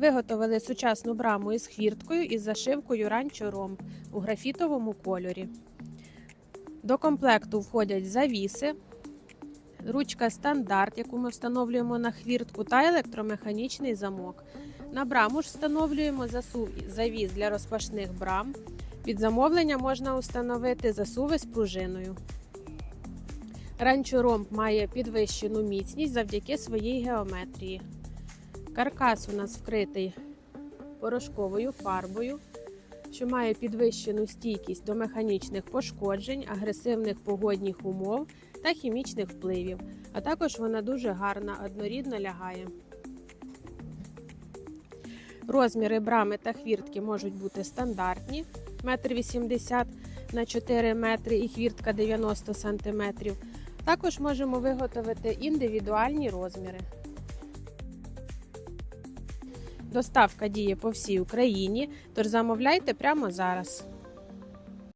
Виготовили сучасну браму із хвірткою із зашивкою ранчо ромб у графітовому кольорі. До комплекту входять завіси, ручка стандарт, яку ми встановлюємо на хвіртку, та електромеханічний замок. На браму ж встановлюємо засув завіс для розпашних брам. Під замовлення можна установити засуви з пружиною. Ранчо ромб має підвищену міцність завдяки своїй геометрії. Каркас у нас вкритий порошковою фарбою, що має підвищену стійкість до механічних пошкоджень, агресивних погодних умов та хімічних впливів. А також вона дуже гарна, однорідно лягає. Розміри брами та хвіртки можуть бути стандартні 1,80 м на 4 метри і хвіртка 90 см. Також можемо виготовити індивідуальні розміри. Доставка діє по всій Україні, тож замовляйте прямо зараз.